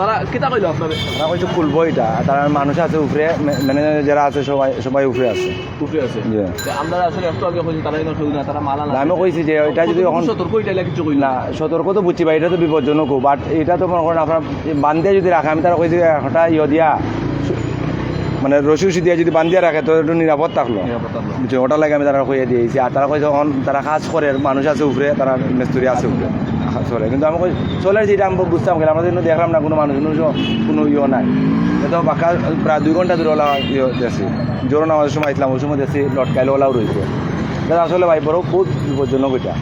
তারা কিতা কইলো আপনার? তারা কইছে খুলবো এটা। তার মানুষ আছে উপরে ম্যানেজার যারা আছে সবাই সবাই উপরে আছে। উপরে আছে? আমরা আসলে একটু আগে কইছি তারা এখানে না তারা মালা না আমি কইছি যে এটা যদি এখন সতর্ক এটা কিছু কইল না। সতর্ক তো বুঝছি ভাই এটা তো বিপজ্জনক বাট এটা তো মনে করেন আপনার বান্ধিয়া যদি রাখে আমি তারা কইছি একটা ইয়ে দিয়া মানে রসি উসি দিয়া যদি বান্ধিয়া রাখে তো একটু নিরাপদ থাকল ওটা লাগে আমি তারা কইয়া দিয়েছি। আর তারা কইছে এখন তারা কাজ করে মানুষ আছে উপরে তারা মেস্তুরি আছে উপরে করে কিন্তু আমি চলে যেটা আমি বুঝতাম গেলাম, আমরা কিন্তু দেখলাম না কোনো মানুষ, কোনো ইয়ে নাই। তো বাকা প্রায় দুই ঘণ্টা ধরে ওলা ইয়ে দেখছি। জোর নামাজের সময় আসলাম ওই সময় দেখছি লটকাইলে ওলাও রয়েছে। এটা আসলে ভাই, বড় বিপজ্জনক এটা?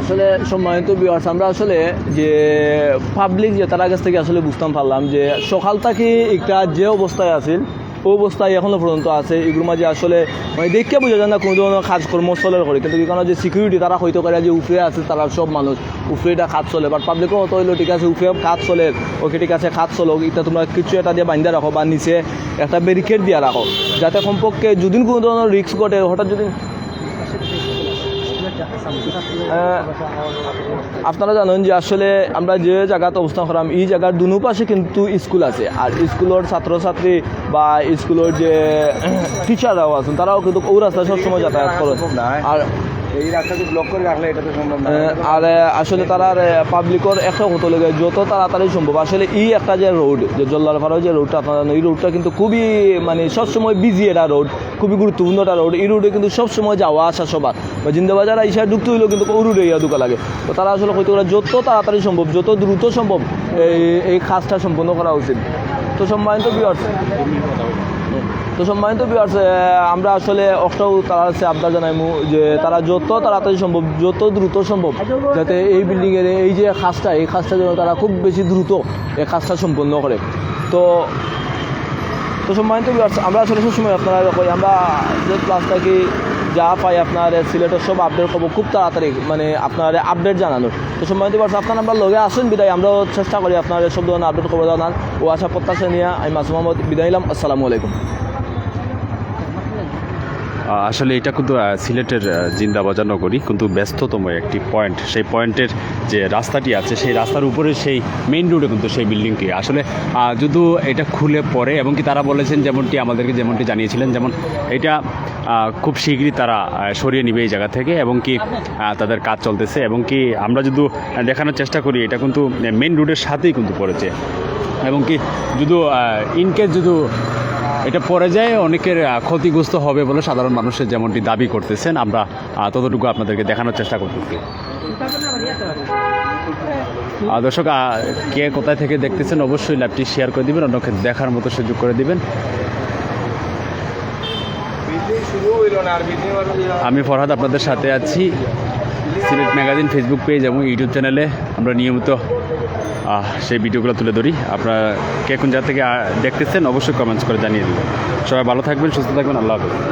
আসলে সম্মানিত বিয়ার্স আমরা আসলে যে পাবলিক যে, তারা কাছ থেকে আসলে বুঝতাম পারলাম যে সকাল থেকে একটা যে অবস্থায় আছিল অবস্থায় এখনও পর্যন্ত আছে। এগুলো মাঝে আসলে মানে দেখে বোঝা যায় না কোনো ধরনের কাজকর্ম চলে করে। কিন্তু এখানে যে সিকিউরিটি তারা হয়তো করে যে উফে আছে তারা সব মানুষ উফেটা এটা চলে। বাট পাবলিকও অত হইল, ঠিক আছে উফে খাত চলে, ওকে ঠিক আছে খাত চলো এটা তোমরা কিছু এটা দিয়ে বান্ধা রাখো বা নিচে একটা ব্যারিকেড দিয়ে রাখো। যাতে কমপক্ষে যদি কোনো ধরনের রিস্ক ঘটে, হঠাৎ যদি আপনারা জানেন যে আসলে আমরা যে জায়গাতে অবস্থান করলাম এই জায়গার দুনো পাশে কিন্তু স্কুল আছে। আর স্কুলের ছাত্রছাত্রী বা স্কুলের যে টিচাররাও আছেন তারাও কিন্তু ও রাস্তায় সবসময় যাতায়াত করেন। আর আর আসলে তারা পাবলিকর একটা হতো লেগে যত তাড়াতাড়ি সম্ভব। আসলে এই একটা যে রোড যে জল্লারপাড়া যে রোডটা আপনারা এই রোডটা কিন্তু খুবই মানে সবসময় বিজি এটা রোড খুবই গুরুত্বপূর্ণ একটা রোড এই রোডে কিন্তু সবসময় যাওয়া আসা সবার। বা জিন্দাবাজার ইসা ঢুকতে হইলেও কিন্তু ওই রোডে ইয়া ঢুকা লাগে। তো তারা আসলে হয়তো ওরা যত তাড়াতাড়ি সম্ভব, যত দ্রুত সম্ভব, এই এই কাজটা সম্পন্ন করা উচিত। তো সম্মানিত বিয়ার্স তো সম্মানিত বিয়ার্স আমরা আসলে অষ্টাও তারা আছে, আবদার জানাইমু যে তারা যত তাড়াতাড়ি সম্ভব, যত দ্রুত সম্ভব যাতে এই বিল্ডিংয়ের এই যে কাজটা এই কাজটা যেন তারা খুব বেশি দ্রুত এই কাজটা সম্পন্ন করে। তো তো সম্মানিত বিয়ার্স আমরা আসলে সবসময় আপনারা আমরা যে ক্লাস থাকি যা পাই আপনার সিলেটের সব আপডেট খবর খুব তাড়াতাড়ি মানে আপনার আপডেট জানানোর। তো সম্মানিত দিবস আপনার আমরা লগে আসুন, বিদায়। আমরাও চেষ্টা করি আপনার সব ধরনের আপডেট খবর জানান ও আশা প্রত্যাশা নিয়ে আমি মাসুম বিদায় নিলাম। আসসালামু আলাইকুম। আসলে এটা কিন্তু সিলেটের জিন্দাবাজার নগরী কিন্তু ব্যস্ততম একটি পয়েন্ট সেই পয়েন্টের যে রাস্তাটি আছে সেই রাস্তার উপরে সেই মেইন রোডে কিন্তু সেই বিল্ডিংটি আসলে আহ, যদি এটা খুলে পড়ে এবং কি তারা বলেছেন যেমনটি আমাদেরকে যেমনটি জানিয়েছিলেন যেমন এটা খুব শীঘ্রই তারা সরিয়ে নিবে এই জায়গা থেকে এবং কি তাদের কাজ চলতেছে এবং কি আমরা যদি দেখানোর চেষ্টা করি এটা কিন্তু মেইন রোডের সাথেই কিন্তু পড়েছে। এবং কি যদি ইনকেস যদি এটা পড়ে যায়, অনেকের ক্ষতিগ্রস্ত হবে বলে সাধারণ মানুষের যেমনটি দাবি করতেছেন। আমরা ততটুকু আপনাদেরকে দেখানোর চেষ্টা করতেছি দর্শক কে কোথায় থেকে দেখতেছেন অবশ্যই ল্যাবটি শেয়ার করে দিবেন, অন্যকে দেখার মতো সুযোগ করে দিবেন। আমি ফরহাদ, আপনাদের সাথে আছি। সিলেট ম্যাগাজিন ফেসবুক পেজ এবং ইউটিউব চ্যানেলে আমরা নিয়মিত সেই ভিডিওগুলো তুলে ধরি। আপনারা কে কোন জায়গা থেকে দেখতেছেন, অবশ্যই কমেন্টস করে জানিয়ে দিবেন। সবাই ভালো থাকবেন, সুস্থ থাকবেন, আল্লাহ হাফেজ।